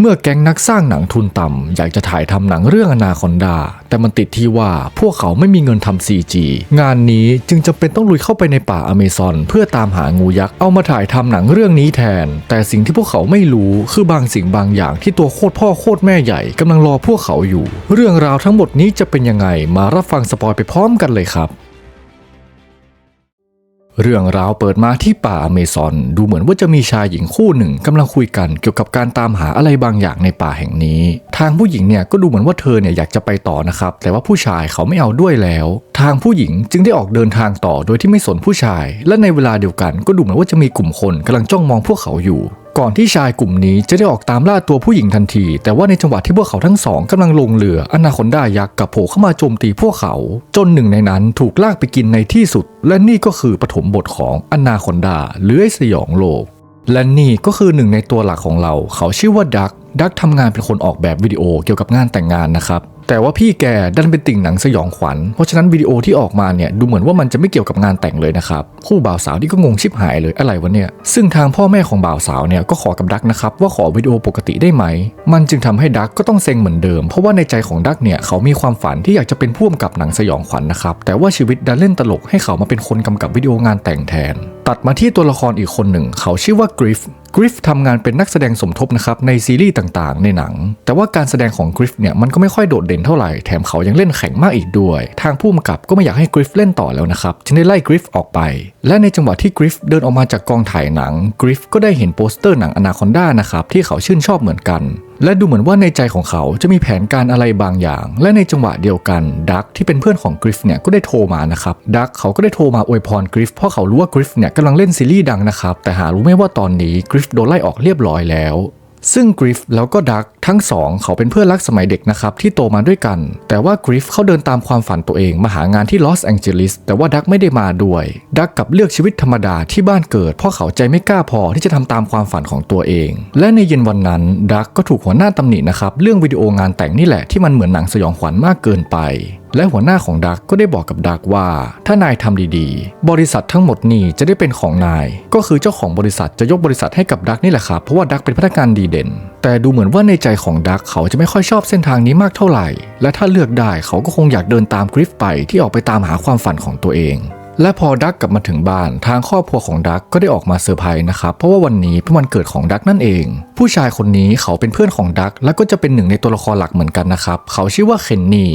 เมื่อแก๊งนักสร้างหนังทุนต่ำอยากจะถ่ายทำหนังเรื่องอนาคอนดา แต่มันติดที่ว่าพวกเขาไม่มีเงินทำ CG งานนี้จึงจำเป็นต้องลุยเข้าไปในป่าอเมซอน เพื่อตามหางูยักษ์เอามาถ่ายทำหนังเรื่องนี้แทน แต่สิ่งที่พวกเขาไม่รู้คือบางสิ่งบางอย่างที่ตัวโคตรพ่อโคตรแม่ใหญ่กำลังรอพวกเขาอยู่ เรื่องราวทั้งหมดนี้จะเป็นยังไงมารับฟังสปอยไปพร้อมกันเลยครับ เรื่องราวเปิดมาที่ป่าอเมซอนดูเหมือนว่าจะมีชายหญิงคู่หนึ่งกำลังคุยกันเกี่ยวกับการตามหาอะไรบางอย่างในป่าแห่งนี้ ทางผู้หญิงเนี่ยก็ดูเหมือนว่าเธอเนี่ยอยากจะไปต่อนะครับ แต่ว่าผู้ชายเขาไม่เอาด้วยแล้ว ทางผู้หญิงจึงได้ออกเดินทางต่อโดยที่ไม่สนผู้ชาย และในเวลาเดียวกันก็ดูเหมือนว่าจะมีกลุ่มคนกำลังจ้องมองพวกเขาอยู่ ก่อนที่ชายกลุ่มนี้จะได้ออกตามล่าตัวผู้หญิงทันที แต่ว่าในจังหวะที่พวกเขาทั้งสองกำลังลงเรืออนาคอนดายักษ์กับโผล่เข้ามาโจมตีพวกเขา จนหนึ่งในนั้นถูกลากไปกินในที่สุด และนี่ก็คือปฐมบทของอนาคอนดาเลื้อยสยองโลก และนี่ก็คือหนึ่งในตัวหลักของเรา เขาชื่อว่าดักดักทำงานเป็นคนออกแบบวิดีโอเกี่ยวกับงานแต่งงานนะครับ แต่ว่าพี่แกดันเป็นติ่งหนังสยองขวัญ เพราะฉะนั้นวิดีโอที่ออกมาเนี่ยดูเหมือนว่ามันจะไม่เกี่ยวกับงานแต่งเลยนะครับ คู่บ่าวสาวที่ก็งงชิบหายเลยอะไรวะเนี่ย ซึ่งทางพ่อแม่ของบ่าวสาวเนี่ยก็ขอกับดักนะครับว่าขอวิดีโอปกติได้ไหม มันจึงทำให้ดักก็ต้องเซ็งเหมือนเดิม เพราะว่าในใจของดักเนี่ยเขามีความฝันที่อยากจะเป็นผู้กำกับหนังสยองขวัญนะครับ แต่ว่าชีวิตดันเล่นตลกให้เขามาเป็นคนกำกับวิดีโองานแต่งแทน ตัดมาที่ตัวละครอีกคนหนึ่ง เขาชื่อว่ากริฟกริฟทำงานเป็นนักแสดงสมทบนะครับในซีรีส์ต่างๆ ในหนัง แต่ว่าการแสดงของกริฟเนี่ยมันก็ไม่ค่อยโดดเด่นเท่าไหร่ แถมเขายังเล่นแข็งมากอีกด้วย ทางผู้กำกับก็ไม่อยากให้กริฟเล่นต่อแล้วนะครับจึงได้ไล่กริฟออกไป และในจังหวะที่กริฟเดินออกมาจากกองถ่ายหนังกริฟก็ได้เห็นโปสเตอร์หนังอนาคอนด้านะครับที่เขาชื่นชอบเหมือนกันและดูเหมือนว่าในใจของเขาจะมีแผนการอะไรบางอย่าง และในจังหวะเดียวกันดักที่เป็นเพื่อนของกริฟเนี่ยก็ได้โทรมานะครับดักเขาก็ได้โทรมาอวยพรกริฟเพราะเขารู้ว่ากริฟเนี่ยกำลังเล่นซีรีส์ดังนะครับแต่หารู้ไม่ว่าตอนนี้กริฟโดนไล่ออกเรียบร้อยแล้ว ซึ่งกริฟแล้วก็ดัก ทั้งสองเขาเป็นเพื่อนรักสมัยเด็กนะครับที่โตมาด้วยกัน แต่ว่ากริฟเขาเดินตามความฝันตัวเองมาหางานที่ลอสแองเจลิสแต่ว่าดักไม่ได้มาด้วย ดักกลับเลือกชีวิตธรรมดาที่บ้านเกิด เพราะเขาใจไม่กล้าพอที่จะทำตามความฝันของตัวเอง และในเย็นวันนั้นดักก็ถูกหัวหน้าตำหนินะครับเรื่องวิดีโองานแต่งนี่แหละที่มันเหมือนหนังสยองขวัญมากเกินไปและหัวหน้าของดักก็ได้บอกกับดักว่า ถ้านายทำดีๆ บริษัททั้งหมดนี่จะได้เป็นของนาย ก็คือเจ้าของบริษัทจะยกบริษัทให้กับดักนี่แหละครับเพราะว่าดักเป็นพนักงานดีเด่น แต่ดูเหมือนว่าในใจของดักเขาจะไม่ค่อยชอบเส้นทางนี้มากเท่าไหร่ และถ้าเลือกได้เขาก็คงอยากเดินตามกริฟไปที่ออกไปตามหาความฝันของตัวเอง และพอดักกลับมาถึงบ้าน ทางครอบครัวของดักก็ได้ออกมาเซอร์ไพรส์นะครับเพราะว่าวันนี้เป็นวันเกิดของดักนั่นเอง ผู้ชายคนนี้เขาเป็นเพื่อนของดักและก็จะเป็นหนึ่งในตัวละครหลักเหมือนกันนะครับเขาชื่อว่าเคนนี่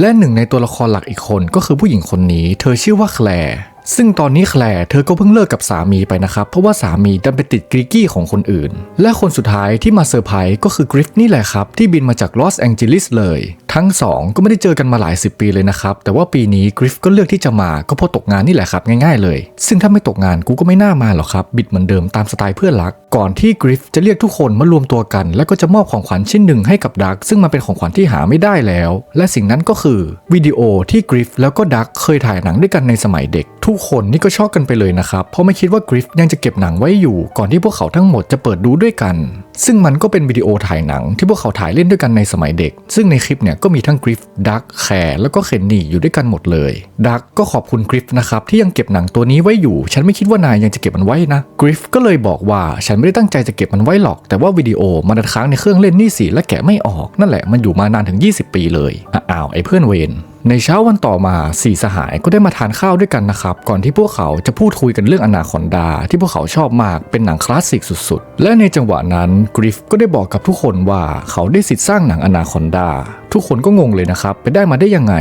และหนึ่งในตัวละครหลักอีกคนก็คือผู้หญิงคนนี้ เธอชื่อว่าแคลร์ ซึ่งตอนนี้แคลร์เธอก็เพิ่งเลิกกับสามีไปนะครับ เพราะว่าสามีดันไปติดกริกกี้ของคนอื่น และคนสุดท้ายที่มาเซอร์ไพรส์ก็คือกริฟนี่แหละครับ ที่บินมาจากลอสแองเจลิสเลย ทั้งสองก็ไม่ได้เจอกันมาหลายสิบปีเลยนะครับ แต่ว่าปีนี้กริฟก็เลือกที่จะมาก็เพราะตกงานนี่แหละครับง่ายๆเลย ซึ่งถ้าไม่ตกงานกูก็ไม่น่ามาหรอกครับบิดเหมือนเดิมตามสไตล์เพื่อนรัก ก่อนที่กริฟจะเรียกทุกคนมารวมตัวกัน แล้วก็จะมอบของขวัญชิ้นหนึ่งให้กับดักซึ่งมันเป็นของขวัญที่หาไม่ได้แล้ว และสิ่งนั้นก็คือวิดีโอที่กริฟแล้วก็ดักเคยถ่ายหนังด้วยกันในสมัยเด็ก ทุกคนนี่ก็ชอบกันไปเลยนะครับ เพราะไม่คิดว่ากริฟยังจะเก็บหนังไว้อยู่ ก่อนที่พวกเขาทั้งหมดจะเปิดดูด้วยกัน ซึ่งมันก็เป็นวิดีโอถ่ายหนังที่พวกเขาถ่ายเล่นด้วยกันในสมัยเด็ก ซึ่งในคลิปเนี่ยก็มีทั้งกริฟดักแคร์แล้วก็เคนนี่อยู่ด้วยกันหมดเลย ดักก็ขอบคุณกริฟนะครับที่ยังเก็บหนังตัวนี้ไว้อยู่ ฉันไม่คิดว่านายยังจะเก็บมันไว้นะ กริฟก็เลยบอกว่าฉันไม่ได้ตั้งใจจะเก็บมันไว้หรอก แต่ว่าวิดีโอมันดันค้างในเครื่องเล่นนี่สิและแกะไม่ออก นั่นแหละมันอยู่มานานถึง 20 ปีเลยอ้าวไอ้เพื่อนเวน ในเช้าวันต่อมาสี่สหายก็ได้มาทานข้าวด้วยกันนะครับ ก่อนที่พวกเขาจะพูดคุยกันเรื่องอนาคอนดา ที่พวกเขาชอบมากเป็นหนังคลาสสิกสุดๆ และในจังหวะนั้นกริฟก็ได้บอกกับทุกคนว่าเขาได้สิทธิ์สร้างหนังอนาคอนดา ทุกคนก็งงเลยนะครับ ไปได้มาได้ยังไง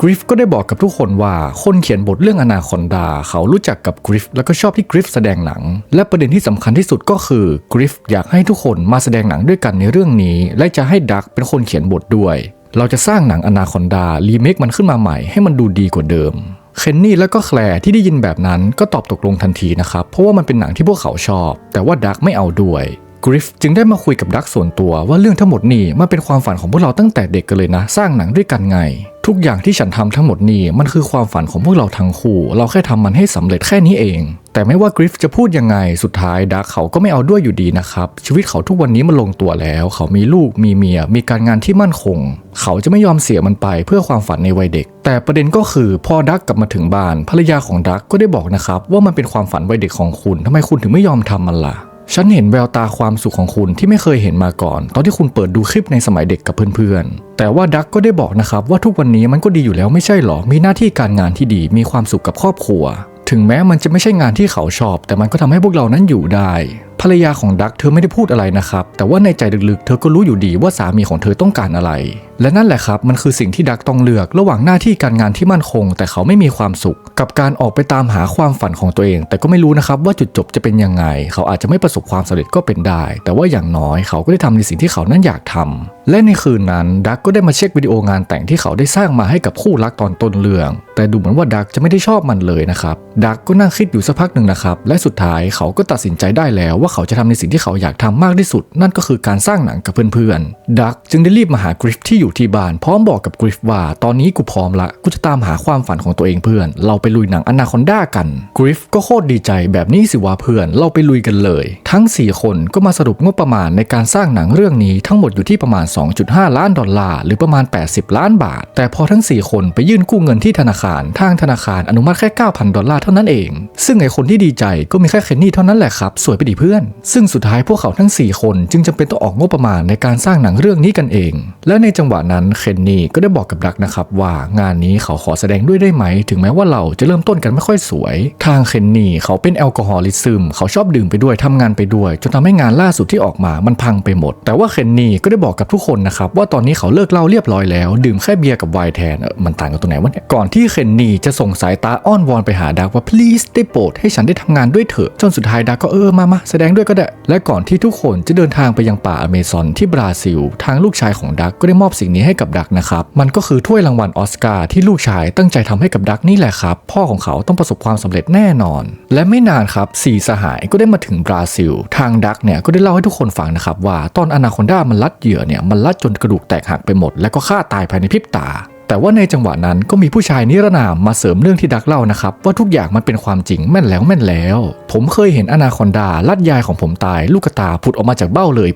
กริฟก็ได้บอกกับทุกคนว่าคนเขียนบทเรื่องอนาคอนดา เขารู้จักกับกริฟแล้วก็ชอบที่กริฟแสดงหนัง และประเด็นที่สำคัญที่สุดก็คือกริฟอยากให้ทุกคนมาแสดงหนังด้วยกันในเรื่องนี้ และจะให้ดักเป็นคนเขียนบทด้วย เราจะสร้างหนังอนาคอนดารีเมคมันขึ้นมาใหม่ให้มันดูดีกว่าเดิมเคนนี่และก็แคลร์ที่ได้ยินแบบนั้นก็ตอบตกลงทันทีนะครับ เพราะว่ามันเป็นหนังที่พวกเขาชอบ แต่ว่าดักไม่เอาด้วย กริฟจึงได้มาคุยกับดักส่วนตัวว่าเรื่องทั้งหมดนี่มันเป็นความฝันของพวกเราตั้งแต่เด็กกันเลยนะ สร้างหนังด้วยกันไง ทุกอย่างที่ฉันทำทั้งหมดนี่มันคือความฝันของพวกเราทั้งคู่ เราแค่ทำมันให้สำเร็จแค่นี้เอง แต่ไม่ว่ากริฟจะพูดยังไงสุดท้ายดักเขาก็ไม่เอาด้วยอยู่ดีนะครับชีวิตเขาทุกวันนี้มันลงตัวแล้ว เขามีลูกมีเมียมีการงานที่มั่นคง เขาจะไม่ยอมเสียมันไปเพื่อความฝันในวัยเด็ก แต่ประเด็นก็คือพอดักกลับมาถึงบ้านภรรยาของดักก็ได้บอกนะครับว่ามันเป็นความฝันวัยเด็กของคุณทำไมคุณถึงไม่ยอมทำมันล่ะ ฉันเห็นแววตาความสุขของคุณที่ไม่เคยเห็นมาก่อน ตอนที่คุณเปิดดูคลิปในสมัยเด็กกับเพื่อนๆ แต่ว่าดักก็ได้บอกนะครับว่าทุกวันนี้มันก็ดีอยู่แล้วไม่ใช่หรอ มีหน้าที่การงานที่ดี มีความสุขกับครอบครัว ถึงแม้มันจะไม่ใช่งานที่เขาชอบ แต่มันก็ทำให้พวกเรานั้นอยู่ได้ ภรรยาของดักเธอไม่ได้พูดอะไรนะครับ แต่ว่าในใจลึกๆ เธอก็รู้อยู่ดีว่าสามีของเธอต้องการอะไร และนั่นแหละครับ มันคือสิ่งที่ดักต้องเลือกระหว่างหน้าที่การงานที่มั่นคง แต่เขาไม่มีความสุข กับการออกไปตามหาความฝันของตัวเอง แต่ก็ไม่รู้นะครับว่าจุดจบจะเป็นยังไง เขาอาจจะไม่ประสบความสำเร็จก็เป็นได้ แต่ว่าอย่างน้อยเขาก็ได้ทำในสิ่งที่เขานั้นอยากทำและในคืนนั้นดักก็ได้มาเช็ควิดีโองานแต่งที่เขาได้สร้างมาให้กับคู่รักตอนต้นเรื่อง แต่ดูเหมือนว่าดักจะไม่ได้ชอบมันเลยนะครับดักก็นั่งคิดอยู่สักพักหนึ่งนะครับและสุดท้ายเขาก็ตัดสินใจได้แล้วว่าเขาจะทำในสิ่งที่เขาอยากทำมากที่สุด นั่นก็คือการสร้างหนังกับเพื่อนๆ ดักจึงได้รีบมาหากริฟที่อยู่ที่บ้าน พร้อมบอกกับกริฟว่า ตอนนี้กูพร้อมละ กูจะตามหาความฝันของตัวเองเพื่อน เราไปลุยหนังอนาคอนด้ากันกริฟก็โคตรดีใจแบบนี้สิวะเพื่อน เราไปลุยกันเลย ทั้ง 4 คนก็มาสรุปงบประมาณในการสร้างหนังเรื่องนี้ทั้งหมดอยู่ที่ประมาณ 2.5 ล้านดอลลาร์หรือประมาณ 80 ล้านบาท แต่พอทั้ง 4 คนไปยื่นกู้เงินที่ธนาคาร ทางธนาคารอนุมัติแค่ 9,000 ดอลลาร์เท่านั้นเอง ซึ่งไอคนที่ดีใจก็มีแค่เคนนี่เท่านั้นแหละครับ สวยไปดีเพื่อนซึ่งสุดท้ายพวกเขาทั้ง 4 คนจึงจำเป็นต้องออกงบประมาณในการสร้างหนังเรื่องนี้กันเอง และในจังหวะนั้นเคนนี่ก็ได้บอกกับดักนะครับว่างานนี้เขาขอแสดงด้วยได้ไหม ถึงแม้ว่าเราจะเริ่มต้นกันไม่ค่อยสวย ทางเคนนี่เขาเป็นแอลกอฮอลิซึมเขาชอบดื่มไปด้วยทำงานไปด้วย จนทำให้งานล่าสุดที่ออกมามันพังไปหมด แต่ว่าเคนนี่ก็ได้บอกกับทุกคนนะครับว่าตอนนี้เขาเลิกเหล้าเรียบร้อยแล้ว ดื่มแค่เบียร์กับไวน์แทนมันต่างกันตรงไหนวะเนี่ยก่อนที่เคนนี่จะส่งสายตาอ้อนวอนไปหาดักว่า please ได้โปรดให้ฉันได้ทำงานด้วยเถอะจนสุดท้ายดักก็เออมามาแสดงด้วยก็ได้ และก่อนที่ทุกคนจะเดินทางไปยังป่าอเมซอนที่บราซิล ทางลูกชายของดักก็ได้มอบสิ่งนี้ให้กับดักนะครับ มันก็คือถ้วยรางวัลออสการ์ที่ลูกชายตั้งใจทำให้กับดักนี่แหละครับ พ่อของเขาต้องประสบความสำเร็จแน่นอน และไม่นานครับสี่สหายก็ได้มาถึงบราซิล ทางดักเนี่ยก็ได้เล่าให้ทุกคนฟังนะครับว่าตอนอนาคอนด้ามันลัดเหยื่อเนี่ยมันลัดจนกระดูกแตกหักไปหมด และก็ฆ่าตายภายในพริบตา แต่ว่าในจังหวะนั้นก็มีผู้ชายนิรนามมาเสริมเรื่องที่ดักเล่านะครับ ว่าทุกอย่างมันเป็นความจริงแม่นแล้วแม่นแล้ว ผมเคยเห็นอนาคอนดาลัดยายของผมตาย ลูกตาผุดออกมาจากเบ้าเลย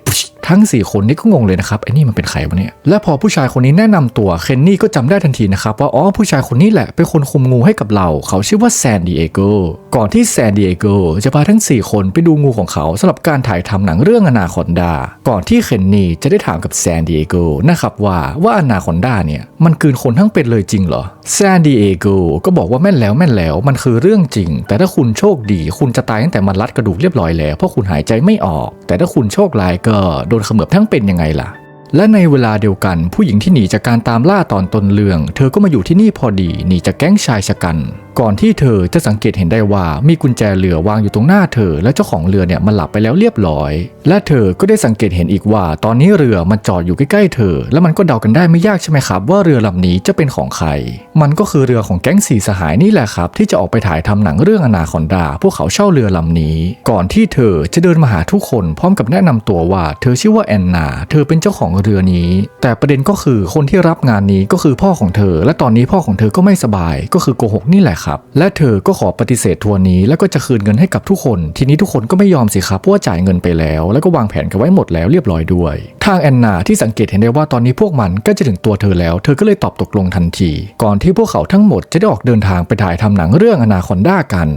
ทั้ง 4 คนนี้ก็งงเลยนะครับไอ้นี่มันเป็นใครวะเนี่ยและพอผู้ชายคนนี้แนะนำตัวเคนนี่ก็จำได้ทันทีนะครับว่าอ๋อผู้ชายคนนี้แหละเป็นคนคุมงูให้กับเรา เขาชื่อว่าแซนดิเอโกก่อนที่แซนดิเอโกจะพาทั้ง 4 คนไปดูงูของเขาสำหรับการถ่ายทำหนังเรื่องอนาคอนดา ก่อนที่เคนนี่จะได้ถามกับแซนดิเอโกนะครับว่าว่าอนาคอนดาเนี่ยมันกืนคนทั้งเป็นเลยจริงเหรอแซนดิเอโกก็บอกว่าแม่นแล้วแม่นแล้วมันคือเรื่องจริง แต่ถ้าคุณโชคดีคุณจะตายตั้งแต่มันรัดกระดูกเรียบร้อยแล้วเพราะคุณหายใจไม่ออก แต่ถ้าคุณโชคร้ายก็โดนเขมือบทั้งเป็นยังไงล่ะและในเวลาเดียวกันผู้หญิงที่หนีจากการตามล่าตอนต้นเรื่อง เธอก็มาอยู่ที่นี่พอดีหนีจากแก๊งชายชะกันก่อนที่เธอจะสังเกตเห็นได้ว่ามีกุญแจเรือวางอยู่ตรงหน้าเธอ และเจ้าของเรือเนี่ยมันหลับไปแล้วเรียบร้อย และเธอก็ได้สังเกตเห็นอีกว่า ตอนนี้เรือมันจอดอยู่ใกล้ๆเธอ แล้วมันก็เดากันได้ไม่ยากใช่ไหมครับ ว่าเรือลำนี้จะเป็นของใคร มันก็คือเรือของแก๊งสีสหายนี่แหละครับ ที่จะออกไปถ่ายทำหนังเรื่องอนาคอนดา พวกเขาเช่าเรือลำนี้ ก่อนที่เธอจะเดินมาหาทุกคนพร้อมกับแนะนำตัวว่า เธอชื่อว่าแอนนา เธอเป็นเจ้าของเรือนี้ แต่ประเด็นก็คือคนที่รับงานนี้ก็คือพ่อของเธอ และตอนนี้พ่อของเธอก็ไม่สบาย ก็คือโกหกนี่แหละครับและเธอก็ขอปฏิเสธทัวร์นี้แล้วก็จะคืนเงินให้กับทุกคน ทีนี้ทุกคนก็ไม่ยอมสิครับเพราะว่าจ่ายเงินไปแล้ว แล้วก็วางแผนกันไว้หมดแล้วเรียบร้อยด้วย ทางแอนนาที่สังเกตเห็นได้ว่าตอนนี้พวกมันก็จะถึงตัวเธอแล้ว เธอก็เลยตอบตกลงทันที ก่อนที่พวกเขาทั้งหมดจะได้ออกเดินทางไปถ่ายทำหนังเรื่องอนาคอนด้ากัน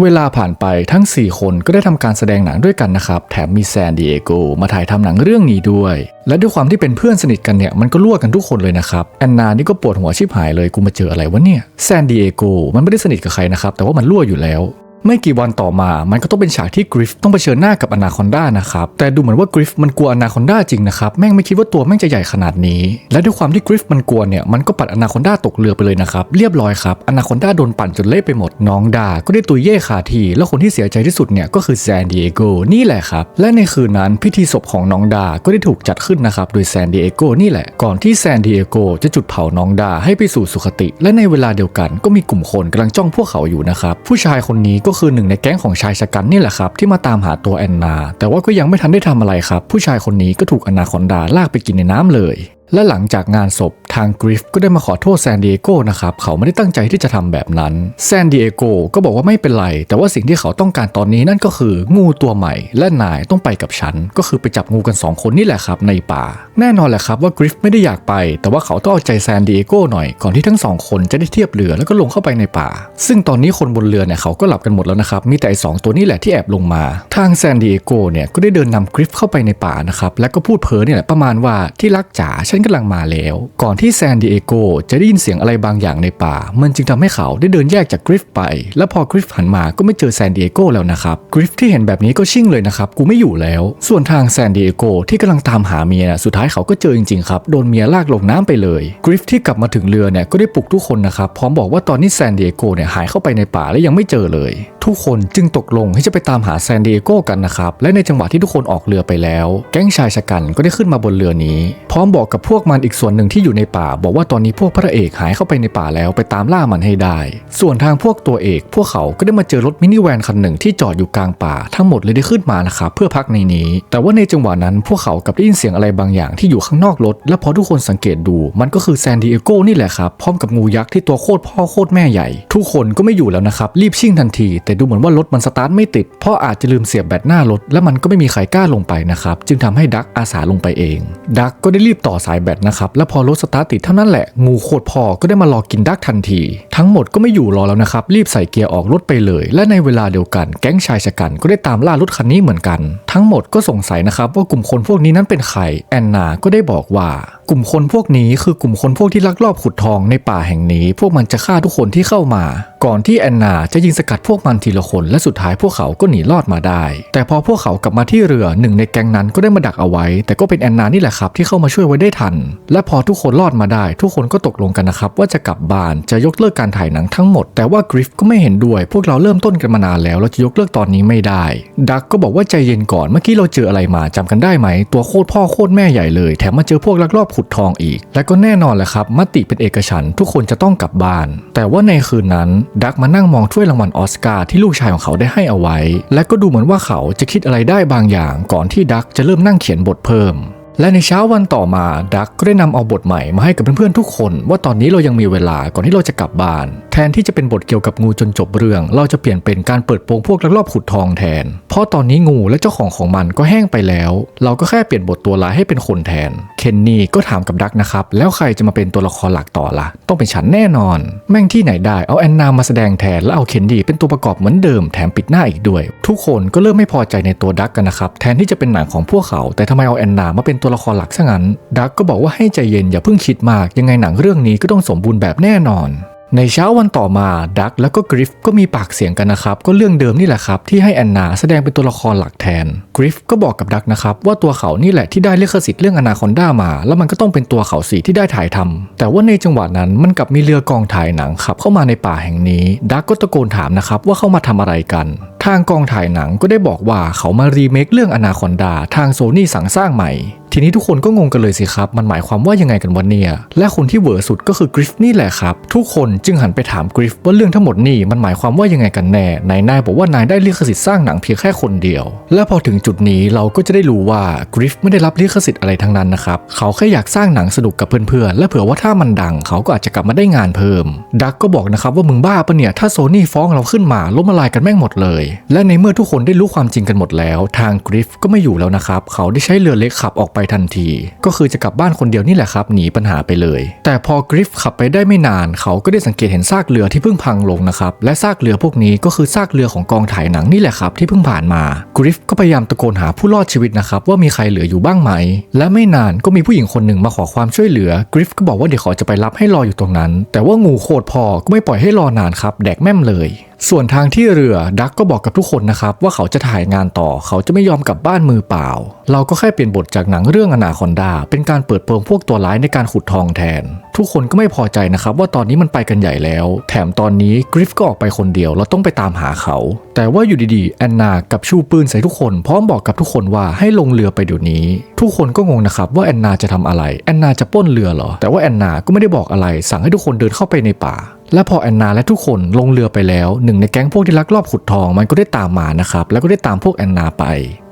เวลาผ่านไปทั้ง 4 คนก็ได้ทำการแสดงหนังด้วยกันนะครับ แถมมีแซนดิเอโกมาถ่ายทำหนังเรื่องนี้ด้วย และด้วยความที่เป็นเพื่อนสนิทกันเนี่ย มันก็รั่วกันทุกคนเลยนะครับ แอนนานี่ก็ปวดหัวชิบหายเลยกูมาเจออะไรวะเนี่ย แซนดิเอโกมันไม่ได้สนิทกับใครนะครับ แต่ว่ามันรั่วอยู่แล้ว ไม่กี่วันต่อมา มันก็ต้องเป็นฉากที่กริฟต้องเผชิญหน้ากับอนาคอนด้านะครับ แต่ดูเหมือนว่ากริฟมันกลัวอนาคอนด้าจริงนะครับ แม่งไม่คิดว่าตัวแม่งจะใหญ่ขนาดนี้ และด้วยความที่กริฟมันกลัวเนี่ย มันก็ปัดอนาคอนด้าตกเรือไปเลยนะครับ เรียบร้อยครับ อนาคอนด้าโดนปั่นจนเละไปหมด น้องดา ก็ได้ตุยเย่ขาที แล้วคนที่เสียใจที่สุดเนี่ยก็คือแซนดิเอโก นี่แหละครับ และในคืนนั้นพิธีศพของน้องดา ก็ได้ถูกจัดขึ้นนะครับ โดยแซนดิเอโกนี่แหละ ก่อนที่แซนดิเอโกจะจุดเผาน้องดาให้ไปสู่สุคติ และในเวลาเดียวกันก็มีกลุ่มคนกำลังจ้องพวกเขาอยู่นะครับผู้ชายคนนี้ก็็คือหนึ่งในแก๊งของชายชะกันนี่แหละครับที่มาตามหาตัวแอนนา แต่ว่าก็ยังไม่ทันได้ทำอะไรครับ ผู้ชายคนนี้ก็ถูกอนาคอนดาลากไปกินในน้ำเลย และหลังจากงานศพทางกริฟก็ได้มาขอโทษแซนดิเอโกนะครับ เขาไม่ได้ตั้งใจที่จะทำแบบนั้นแซนดิเอโกก็บอกว่าไม่เป็นไร แต่ว่าสิ่งที่เขาต้องการตอนนี้นั่นก็คืองูตัวใหม่ และนายต้องไปกับฉัน ก็คือไปจับงูกันสองคนนี่แหละครับในป่า แน่นอนแหละครับว่ากริฟไม่ได้อยากไป แต่ว่าเขาต้องเอาใจแซนดิเอโกหน่อยก่อนที่ทั้งสองคนจะได้เทียบเรือแล้วก็ลงเข้าไปในป่า ซึ่งตอนนี้คนบนเรือเนี่ยเขาก็หลับกันหมดแล้วนะครับมีแต่สองตัวนี้แหละที่แอบลงมา ทางแซนดิเอโกเนี่ยก็ได้เดินนำกริฟเข้าไปในป่านะครับแล้วก็พูดเพ้อเนี่ยแหละประมาณว่าที่รักจ๋าฉันกำลังมาแล้ว ก่อนที่แซนดิเอโกจะได้ยินเสียงอะไรบางอย่างในป่า มันจึงทำให้เขาได้เดินแยกจากกริฟไป แล้วพอกริฟหันมาก็ไม่เจอแซนดิเอโกแล้วนะครับ กริฟที่เห็นแบบนี้ก็ชิ่งเลยนะครับ กูไม่อยู่แล้ว ส่วนทางแซนดิเอโกที่กำลังตามหาเมียนะสุดท้ายเขาก็เจอจริงๆครับ โดนเมียลากลงน้ำไปเลย กริฟที่กลับมาถึงเรือเนี่ยก็ได้ปลุกทุกคนนะครับ พร้อมบอกว่าตอนนี้แซนดิเอโกเนี่ยหายเข้าไปในป่าและยังไม่เจอเลยทุกคนจึงตกลงให้จะไปตามหาแซนดิเอโกกันนะครับ และในจังหวะที่ทุกคนออกเรือไปแล้ว แก๊งชายชะกันก็ได้ขึ้นมาบนเรือนี้ พร้อมบอกกับพวกมันอีกส่วนหนึ่งที่อยู่ในป่า บอกว่าตอนนี้พวกพระเอกหายเข้าไปในป่าแล้วไปตามล่ามันให้ได้ ส่วนทางพวกตัวเอก พวกเขาก็ได้มาเจอรถมินิแวนคันหนึ่งที่จอดอยู่กลางป่า ทั้งหมดเลยได้ขึ้นมานะครับเพื่อพักในนี้ แต่ว่าในจังหวะนั้นพวกเขากับได้ยินเสียงอะไรบางอย่างที่อยู่ข้างนอกรถ และพอทุกคนสังเกตดู มันก็คือแซนดิเอโกนี่แหละครับพร้อมกับงูยักษ์ที่ตัวโคตรพ่อโคตรแม่ใหญ่ ทุกคนก็ไม่อยู่แล้วนะครับรีบชิ่งทันทีแต่ดูเหมือนว่ารถมันสตาร์ทไม่ติด เพราะอาจจะลืมเสียบแบตหน้ารถ และมันก็ไม่มีใครกล้าลงไปนะครับ จึงทำให้ดักอาสาลงไปเอง ดักก็ได้รีบต่อสายแบตนะครับ และพอรถสตาร์ทติดเท่านั้นแหละ งูโคตรพอก็ได้มารอกินดักทันที ทั้งหมดก็ไม่อยู่รอแล้วนะครับ รีบใส่เกียร์ออกรถไปเลย และในเวลาเดียวกัน แก๊งชายชะกันก็ได้ตามล่ารถคันนี้เหมือนกัน ทั้งหมดก็สงสัยนะครับว่ากลุ่มคนพวกนี้นั้นเป็นใคร แอนนาก็ได้บอกว่ากลุ่มคนพวกนี้คือกลุ่มคนพวกที่ลักลอบขุดทองในป่าแห่งนี้ พวกมันจะฆ่าทุกคนที่เข้ามา ก่อนที่แอนนาจะยิงสกัดพวกมันทีละคนและสุดท้ายพวกเขาก็หนีรอดมาได้ แต่พอพวกเขากลับมาที่เรือหนึ่งในแก๊งนั้นก็ได้มาดักเอาไว้ แต่ก็เป็นแอนนานี่แหละครับที่เข้ามาช่วยไว้ได้ทัน และพอทุกคนรอดมาได้ ทุกคนก็ตกลงกันนะครับว่าจะกลับบ้านจะยกเลิกการถ่ายหนังทั้งหมด แต่ว่ากริฟก็ไม่เห็นด้วย พวกเราเริ่มต้นกันมานานแล้วเราจะยกเลิกตอนนี้ไม่ได้ ดักก็บอกว่าใจเย็นก่อนเมื่อกี้เราเจออะไรมาจำกันได้ไหมตัวโคตรพ่อโคตรแม่ใหญ่เลยแถมมาเจอพวกลักลอบขุดทองอีก และก็แน่นอนแหละครับมติเป็นเอกฉันท์ทุกคนจะต้องกลับบ้าน แต่ว่าในคืนนั้นดักมานั่งมองถ้วยรางวัลออสการ์ที่ลูกชายของเขาได้ให้เอาไว้ และก็ดูเหมือนว่าเขาจะคิดอะไรได้บางอย่างก่อนที่ดักจะเริ่มนั่งเขียนบทเพิ่มและในเช้าวันต่อมาดักก็ได้นำเอาบทใหม่มาให้กับเพื่อนๆทุกคน ว่าตอนนี้เรายังมีเวลาก่อนที่เราจะกลับบ้าน แทนที่จะเป็นบทเกี่ยวกับงูจนจบเรื่อง เราจะเปลี่ยนเป็นการเปิดโปงพวกลักลอบขุดทองแทน เพราะตอนนี้งูและเจ้าของของมันก็แห้งไปแล้ว เราก็แค่เปลี่ยนบทตัวร้ายให้เป็นคนแทน เคนนี่ก็ถามกับดักนะครับ แล้วใครจะมาเป็นตัวละครหลักต่อละ่ะ ต้องเป็นฉันแน่นอน แม่งที่ไหนได้ เอาแอนนามาแสดงแทน แล้วเอาเคนนี่เป็นตัวประกอบเหมือนเดิมแถมปิดหน้าอีกด้วย ทุกคนก็เริ่มไม่พอใจในตัวดักกันนะครับ แทนที่จะเป็นหนังของพวกเขา แต่ทำไมเอาแอนนามาเป็นตัวละครหลักซะงั้น ดักก็บอกว่าให้ใจเย็นอย่าเพิ่งคิดมาก ยังไงหนังเรื่องนี้ก็ต้องสมบูรณ์แบบแน่นอน ในเช้าวันต่อมาดักแล้วก็กริฟก็มีปากเสียงกันนะครับ ก็เรื่องเดิมนี่แหละครับ ที่ให้แอนนาแสดงเป็นตัวละครหลักแทนกริฟก็บอกกับดักนะครับ ว่าตัวเขานี่แหละที่ได้เลิขสิทธิ์เรื่องอนาคอนด้ามา แล้วมันก็ต้องเป็นตัวเขาสีที่ได้ถ่ายทำแต่ว่าในจังหวะนั้นมันกลับมีเรือกองถ่ายหนังขับเข้ามาในป่าแห่งนี้ดักก็ตะโกนถามนะครับว่าเข้ามาทำอะไรกันทางกองถ่ายหนังก็ได้บอกว่าเขามารีเมคเรื่องอนาคอนดาทางโซนี่สั่งสร้างใหม่ ทีนี้ทุกคนก็งงกันเลยสิครับ มันหมายความว่ายังไงกันวะเนี่ย และคนที่เวอร์สุดก็คือกริฟนี่แหละครับ ทุกคนจึงหันไปถามกริฟว่าเรื่องทั้งหมดนี่มันหมายความว่ายังไงกันแน่นายนายบอกว่านายได้ลิขสิทธิ์สร้างหนังเพียงแค่คนเดียว และพอถึงจุดนี้เราก็จะได้รู้ว่ากริฟไม่ได้รับลิขสิทธิ์อะไรทั้งนั้นนะครับเขาแค่อยากสร้างหนังสนุกกับเพื่อนๆและเผื่อว่าถ้ามันดัง เขาก็อาจจะกลับมาได้งานเพิ่ม ดักก็บอกนะครับว่ามึงบ้าปะเนี่ยถ้าโซนี่ฟ้องเราขึ้นมาล้มละลายกันแม่งหมดเลยและในเมื่อทุกคนได้รู้ความจริงกันหมดแล้ว ทางกริฟก็ไม่อยู่แล้วนะครับ เขาได้ใช้เรือเล็กขับออกไปทันที ก็คือจะกลับบ้านคนเดียวนี่แหละครับ หนีปัญหาไปเลย แต่พอกริฟขับไปได้ไม่นาน เขาก็ได้สังเกตเห็นซากเรือที่เพิ่งพังลงนะครับ และซากเรือพวกนี้ก็คือซากเรือของกองถ่ายหนังนี่แหละครับที่เพิ่งผ่านมากริฟก็พยายามตะโกนหาผู้รอดชีวิตนะครับว่ามีใครเหลืออยู่บ้างไหม และไม่นานก็มีผู้หญิงคนหนึ่งมาขอความช่วยเหลือกริฟก็บอกว่าเดี๋ยวขาจะไปรับให้รออยู่ตรงนั้น แต่ว่างูโคตรพอก็ไม่ปล่อยให้รอนานครับแดกแม่มเลย ส่วนทางที่เรือดักก็บอกกับทุกคนนะครับว่าเขาจะถ่ายงานต่อเขาจะไม่ยอมกลับบ้านมือเปล่า เราก็แค่เปลี่ยนบทจากหนังเรื่องอนาคอนดาเป็นการเปิดโปงพวกตัวร้ายในการขุดทองแทนทุกคนก็ไม่พอใจนะครับว่าตอนนี้มันไปกันใหญ่แล้ว แถมตอนนี้กริฟก็ออกไปคนเดียวเราต้องไปตามหาเขา แต่ว่าอยู่ดีๆแอนนากับชูปืนใส่ทุกคนพร้อมบอกกับทุกคนว่าให้ลงเรือไปเดี๋ยวนี้ ทุกคนก็งงนะครับว่าแอนนาจะทำอะไรแอนนาจะปล้นเรือเหรอ แต่ว่าแอนนาก็ไม่ได้บอกอะไร สั่งให้ทุกคนเดินเข้าไปในป่าและพอแอนนาและทุกคนลงเรือไปแล้วหนึ่งในแก๊งพวกที่ลักลอบขุดทองมันก็ได้ตามมานะครับแล้วก็ได้ตามพวกแอนนาไป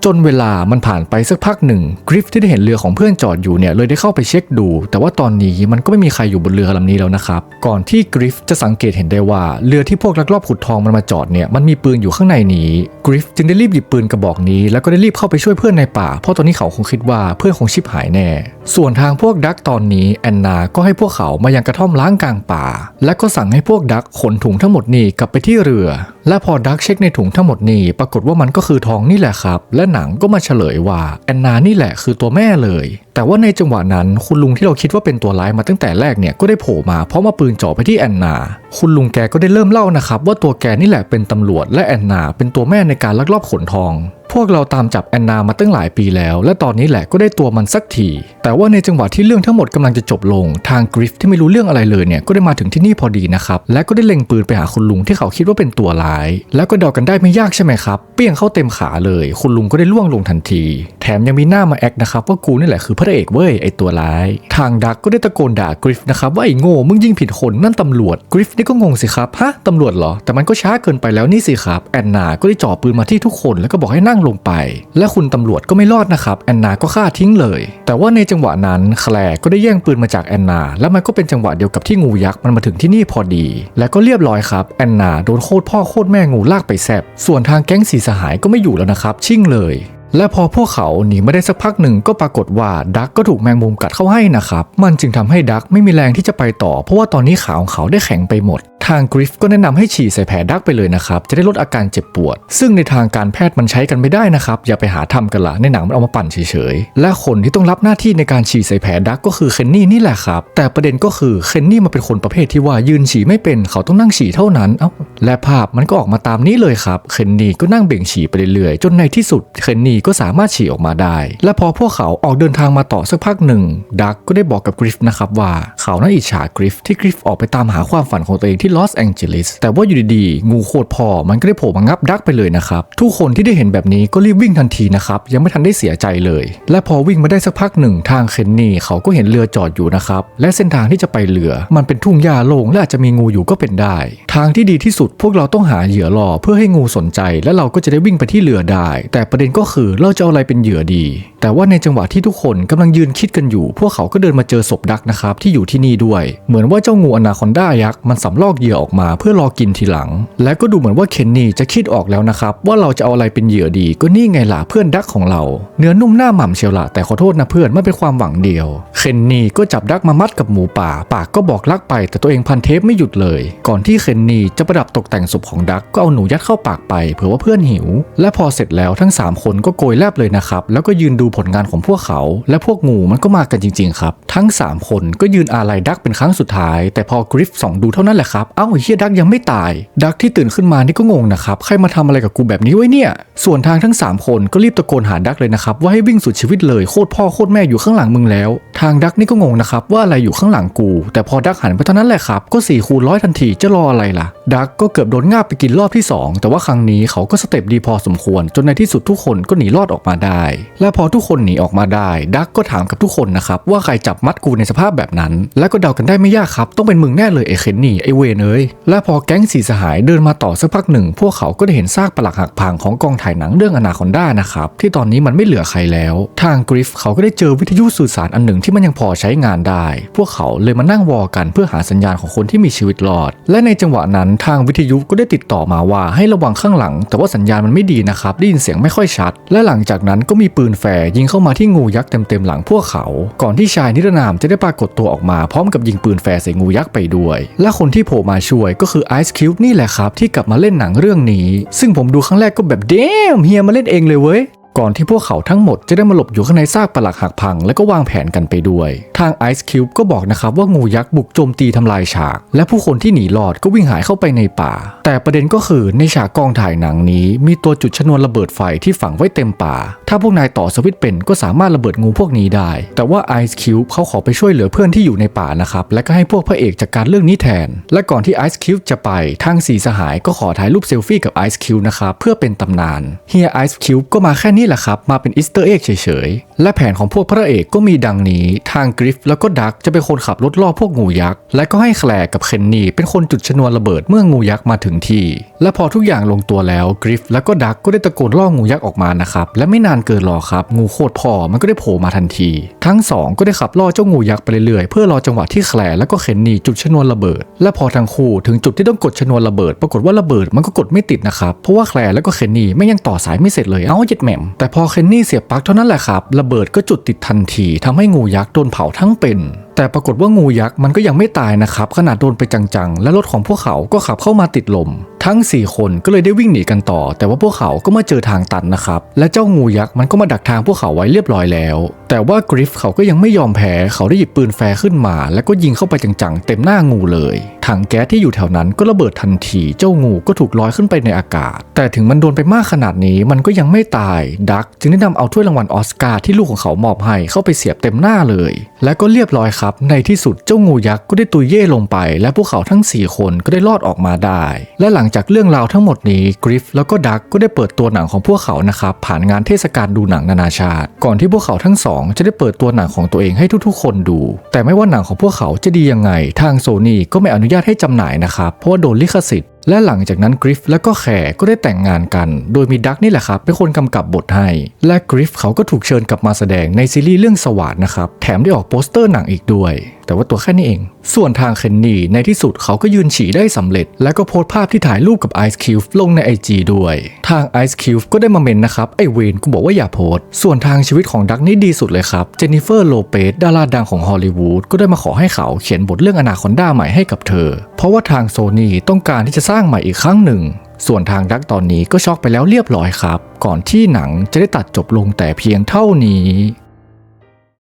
จนเวลามันผ่านไปสักพักหนึ่งกริฟที่ได้เห็นเรือของเพื่อนจอดอยู่เนี่ยเลยได้เข้าไปเช็คดู แต่ว่าตอนนี้มันก็ไม่มีใครอยู่บนเรือลำนี้แล้วนะครับ ก่อนที่กริฟจะสังเกตเห็นได้ว่าเรือที่พวกลักลอบขุดทองมันมาจอดเนี่ยมันมีปืนอยู่ข้างในนี้กริฟจึงได้รีบหยิบปืนกระบอกนี้ แล้วก็ได้รีบเข้าไปช่วยเพื่อนในป่า เพราะตอนนี้เขาคงคิดว่าเพื่อนคงชิบหายแน่ ส่วนทางพวกดักตอนนี้แอนนาก็ให้พวกเขามายังกระท่อมล้างกลางป่า และก็สั่งให้พวกดักขนถุงทั้งหมดนี้กลับไปที่เรือและพอดักเช็คในถุงทั้งหมดนี้ปรากฏว่ามันก็คือทองนี่แหละครับ และหนังก็มาเฉลยว่าแอนนานี่แหละคือตัวแม่เลย แต่ว่าในจังหวะนั้นคุณลุงที่เราคิดว่าเป็นตัวร้ายมาตั้งแต่แรกเนี่ยก็ได้โผล่มาเพราะมาปืนจ่อไปที่แอนนา คุณลุงแกก็ได้เริ่มเล่านะครับว่าตัวแกนี่แหละเป็นตำรวจและแอนนา เป็นตัวแม่ในการลักลอบขนทอง พวกเราตามจับแอนนามาตั้งหลายปีแล้ว และตอนนี้แหละก็ได้ตัวมันสักที แต่ว่าในจังหวะที่เรื่องทั้งหมดกำลังจะจบลง ทางกริฟที่ไม่รู้เรื่องอะไรเลยเนี่ยก็ได้มาถึงที่นี่พอดีนะครับ และก็ได้เล็งปืนไปหาคุณลุงที่เขาคิดว่าเป็นตัวร้าย แล้วก็เดากันได้ไม่ยากใช่ไหมครับ เปี้ยงเข้าเต็มขาเลย คุณลุงก็ได้ล่วงลงทันที แถมยังมีหน้ามาแอคนะครับว่ากูนี่แหละคือพระเอกเว้ยไอตัวร้าย ทางดักก็ได้ตะโกนด่ากริฟนะครับว่าไอ้โง่มึงยิงผิดคนนั่นตำรวจกริฟนี่ก็งงสิครับฮะตำรวจเหรอแต่มันก็ช้าเกินไปแล้วนี่สิครับแอนนาก็ได้จ่อปืนมาที่ทุกคนแล้วก็บอกให้นั่งลงไป และคุณตำรวจก็ไม่รอดนะครับแอนนาก็ฆ่าทิ้งเลย แต่ว่าในจังหวะนั้นแคลร์ก็ได้แย่งปืนมาจากแอนนา และมันก็เป็นจังหวะเดียวกับที่งูยักษ์มันมาถึงที่นี่พอดี และก็เรียบร้อยครับแอนนาโดนโคตรพ่อโคตรแม่งูลากไปแซบส่วนทางแก๊งสีสหายก็ไม่อยู่แล้วนะครับชิ่งเลย และพอพวกเขาหนีไม่ได้สักพักหนึ่งก็ปรากฏว่าดักก็ถูกแมงมุมกัดเข้าให้นะครับ มันจึงทำให้ดักไม่มีแรงที่จะไปต่อ เพราะว่าตอนนี้ขาของเขาได้แข็งไปหมด ทางกริฟก็แนะนำให้ฉี่ใส่แผลดักไปเลยนะครับ จะได้ลดอาการเจ็บปวด ซึ่งในทางการแพทย์มันใช้กันไม่ได้นะครับ อย่าไปหาทำกันละในหนังมันเอามาปั่นเฉยๆ และคนที่ต้องรับหน้าที่ในการฉี่ใส่แผลดักก็คือเคนนี่นี่แหละครับ แต่ประเด็นก็คือเคนนี่มาเป็นคนประเภทที่ว่ายืนฉี่ไม่เป็น เขาต้องนั่งฉี่เท่านั้นเอ้าและภาพมันก็ออกมาตามนี้เลยครับเคนนี่ก็นั่งเบ่งฉี่ไปเรื่อยๆจนในที่สุดเคนนี่ก็สามารถฉี่ออกมาได้ และพอพวกเขาออกเดินทางมาต่อสักพักหนึ่งดักก็ได้บอกกับกริฟนะครับว่าเขานั้นอิจฉากริฟที่กริฟออกไปตามหาความฝันของตัวเองที่ลอสแองเจลิสแต่ว่าอยู่ดีๆ งูโคตรพ่อมันก็ได้โผล่มางับดักไปเลยนะครับ ทุกคนที่ได้เห็นแบบนี้ก็รีบวิ่งทันทีนะครับ ยังไม่ทันได้เสียใจเลย และพอวิ่งมาได้สักพักหนึ่งทางเคนนี่เขาก็เห็นเรือจอดอยู่นะครับ และเส้นทางที่จะไปเรือ มันเป็นทุ่งหญ้าโล่งและอาจจะมีงูอยู่ก็เป็นได้ ทางที่ดีที่สุดพวกเราต้องหาเหยื่อล่อเพื่อให้งูสนใจ และเราก็จะได้วิ่งไปที่เรือได้ แต่ประเด็นก็คือเราจะเอาอะไรเป็นเหยื่อดี แต่ว่าในจังหวะที่ทุกคนกำลังยืนคิดกันอยู่ พวกเขาก็เดินมาเจอศพดักนะครับที่อยู่ที่นี่ด้วย เหมือนว่าเจ้างูอนาคอนด้ายักษ์มันสำลอกเหยื่อออกมาเพื่อรอกินทีหลัง และก็ดูเหมือนว่าเคนนี่จะคิดออกแล้วนะครับว่าเราจะเอาอะไรเป็นเหยื่อดี ก็นี่ไงล่ะเพื่อนดักของเรา เนื้อนุ่มหน้าหม่ำเชียวละแต่ขอโทษนะเพื่อนมันเป็นความหวังเดียว เคนนี่ก็จับดักมามัดกับหมูป่า ปากก็บอกลักไป แต่ตัวเองพันเทปไม่หยุดเลย ก่อนที่เคนนี่จะประดับตกแต่งศพของดักก็เอาหนูยัดเข้าปากไปเผื่อว่าเพื่อนหิว และพอเสร็จแล้วทั้งสามคนก็โกยแลบเลยนะครับ แล้วก็ยืนดูผลงานของพวกเขา และพวกงูมันก็มากันจริงๆครับ ทั้ง 3 คนก็ยืนอาลัยดักเป็นครั้งสุดท้าย แต่พอกริฟส่องดูเท่านั้นแหละครับ เอ้าเฮียดักยังไม่ตาย ดักที่ตื่นขึ้นมานี่ก็งงนะครับ ใครมาทำอะไรกับกูแบบนี้ไว้เนี่ย ส่วนทางทั้ง 3 คนก็รีบตะโกนหาดักเลยนะครับ ว่าให้วิ่งสุดชีวิตเลย โคตรพ่อโคตรแม่อยู่ข้างหลังมึงแล้ว ทางดักนี่ก็งงนะครับว่าอะไรอยู่ข้างหลังกู แต่พอดักหันไปเท่านั้นแหละครับ ก็4คูณร้อยทันทีจะรออะไรล่ะ ดักก็เกือบโดนงาบไปกินรอบที่สองแต่ว่าครั้งนี้เขาก็สเต็ปดีพอสมควร จนในที่สุดทุกคนก็หนีรอดออกมาได้ และพอทุกคนหนีออกมาได้ดักก็ถามกับทุกคนนะครับว่าใครจับมัดกูในสภาพแบบนั้น แล้วก็เดากันได้ไม่ยากครับ ต้องเป็นมึงแน่เลยไอเคนนี่ไอเวนเอ้ยและพอแก๊งสีสหายเดินมาต่อสักพักหนึ่ง พวกเขาก็ได้เห็นซากปลักหักพังของกองถ่ายหนังเรื่องอนาคอนด้านะครับที่ตอนนี้มันไม่เหลือใครแล้ว ทางกริฟเขาก็ได้เจอวิทยุสื่อสารอันหนึ่งที่มันยังพอใช้งานได้ พวกเขาเลยมานั่งวอกันเพื่อหาสัญญาณของคนที่มีชีวิตรอด และในจังหวะนั้นทางวิทยุก็ได้ติดต่อมาว่าให้ระวังข้างหลัง แต่ว่าสัญญาณมันไม่ดีนะครับได้ยินเสียงไม่ค่อยชัด และหลังจากนั้นก็มีปืนแฟร์ยิงเข้ามาที่งูยักษ์เต็มๆหลังพวกเขา ก่อนที่ชายนิรนามจะได้ปรากฏตัวออกมาพร้อมกับยิงปืนแฟร์ใส่งูยักษ์ไปด้วย และคนที่โผล่มาช่วยก็คือไอซ์คิวนี่แหละครับที่กลับมาเล่นหนังเรื่องนี้ ซึ่งผมดูครั้งแรกก็แบบเดมเฮียมาเล่นเองเลยเว้ย ก่อนที่พวกเขาทั้งหมดจะได้มาหลบอยู่ข้างในซากปลักหักพังแล้วก็วางแผนกันไปด้วย ทาง Ice Cube ก็บอกนะครับว่างูยักษ์บุกโจมตีทำลายฉาก และผู้คนที่หนีรอดก็วิ่งหายเข้าไปในป่า แต่ประเด็นก็คือในฉากกองถ่ายหนังนี้ มีตัวจุดชนวนระเบิดไฟที่ฝังไว้เต็มป่า ถ้าพวกนายต่อสวิตเป็นก็สามารถระเบิดงูพวกนี้ได้ แต่ว่า Ice Cube เขาขอไปช่วยเหลือเพื่อนที่อยู่ในป่านะครับและก็ให้พวกพระเอกจัดกการเรื่องนี้แทน และก่อนที่ Ice Cube จะไปทางสีสหายก็ขอถ่ายรูปเซลฟี่กับ Ice Cube นะครับเพื่อเป็นตำนานเฮีย Ice Cube ก็มาแค่นี้นี่แหละครับมาเป็นอิสเตอร์เอ็กเฉยๆ และแผนของพวกพระเอกก็มีดังนี้ ทางกริฟแล้วก็ดักจะเป็นคนขับรถล่อพวกงูยักษ์ และก็ให้แคลร์กับเคนนี่เป็นคนจุดชนวนระเบิดเมื่องูยักษ์มาถึงที่ และพอทุกอย่างลงตัวแล้วกริฟแล้วก็ดักก็ได้ตะโกนล่องูยักษ์ออกมานะครับ และไม่นานเกินรอครับ งูโคตรพ่อมันก็ได้โผล่มาทันที ทั้งสองก็ได้ขับล่อเจ้างูยักษ์ไปเรื่อยๆ เพื่อรอจังหวะที่แคลร์แล้วก็เคนนี่จุดชนวนระเบิด และพอทั้งคู่ถึงจุดที่ต้องกดชนวนระเบิด ปรากฏว่าระเบิดมันก็กดไม่ติดนะครับ เพราะว่าแคลร์แล้วก็เคนนี่ไม่ยังต่อสายไม่เสร็จเลย เอ้าจ็ดแหม่มแต่พอเคนนี่เสียบปลั๊กเท่านั้นแหละครับ ระเบิดก็จุดติดทันทีทำให้งูยักษ์โดนเผาทั้งเป็นแต่ปรากฏว่างูยักษ์มันก็ยังไม่ตายนะครับขนาดโดนไปจังๆ และรถของพวกเขาก็ขับเข้ามาติดลม ทั้ง 4 คนก็เลยได้วิ่งหนีกันต่อ แต่ว่าพวกเขาก็มาเจอทางตันนะครับ และเจ้างูยักษ์มันก็มาดักทางพวกเขาไว้เรียบร้อยแล้ว แต่ว่ากริฟเขาก็ยังไม่ยอมแพ้เขาได้หยิบปืนแฟร์ขึ้นมา แล้วก็ยิงเข้าไปจังๆ เต็มหน้างูเลยถังแก๊สที่อยู่แถวนั้นก็ระเบิดทันที เจ้างูก็ถูกลอยขึ้นไปในอากาศ แต่ถึงมันโดนไปมากขนาดนี้มันก็ยังไม่ตาย ดักจึงได้นำเอาถ้วยรางวัลออสการ์ที่ลูกของเขามอบให้เข้าไปเสียบเต็มหน้าเลย และก็เรียบร้อยครับในที่สุดเจ้างูยักษ์ก็ได้ตุยเย่ลงไป และพวกเขาทั้ง 4 คนก็ได้รอดออกมาได้ และหลังจากเรื่องราวทั้งหมดนี้กริฟแล้วก็ดักก็ได้เปิดตัวหนังของพวกเขานะครับผ่านงานเทศกาลดูหนังนานาชาติ ก่อนที่พวกเขาทั้งสองจะได้เปิดตัวหนังของตัวเองให้ทุกๆ คนดู แต่ไม่ว่าหนังของพวกเขาจะดียังไง ทางโซนี่ก็ไม่อนุญาตให้จำหน่ายนะครับเพราะว่าโดนลิขสิทธิ์และหลังจากนั้นกริฟและก็แขก็ได้แต่งงานกัน โดยมีดักนี่แหละครับเป็นคนกำกับบทให้ และกริฟเขาก็ถูกเชิญกลับมาแสดงในซีรีส์เรื่องสวาร์นะครับ แถมได้ออกโปสเตอร์หนังอีกด้วย แต่ว่าตัวแค่นี้เอง ส่วนทางเคนนี่ในที่สุดเขาก็ยืนฉี่ได้สำเร็จ และก็โพสต์ภาพที่ถ่ายรูปกับ Ice Cube ลงใน IG ด้วย ทาง Ice Cube ก็ได้มาเมนนะครับ ไอเวนกูบอกว่าอย่าโพสต์ส่วนทางชีวิตของดักนี่ดีสุดเลยครับ เจนนิเฟอร์โลเปสดาราดังของฮอลลีวูดก็ได้มาขอให้เขาเขียนบทเรื่องอนาคอนด้าใหม่ให้กับเธอ เพราะว่าทางโซนี่ต้องการที่จะสร้างใหม่อีกครั้งหนึ่งส่วนทางดักตอนนี้ก็ช็อกไปแล้วเรียบร้อยครับ ก่อนที่หนังจะได้ตัดจบลงแต่เพียงเท่านี้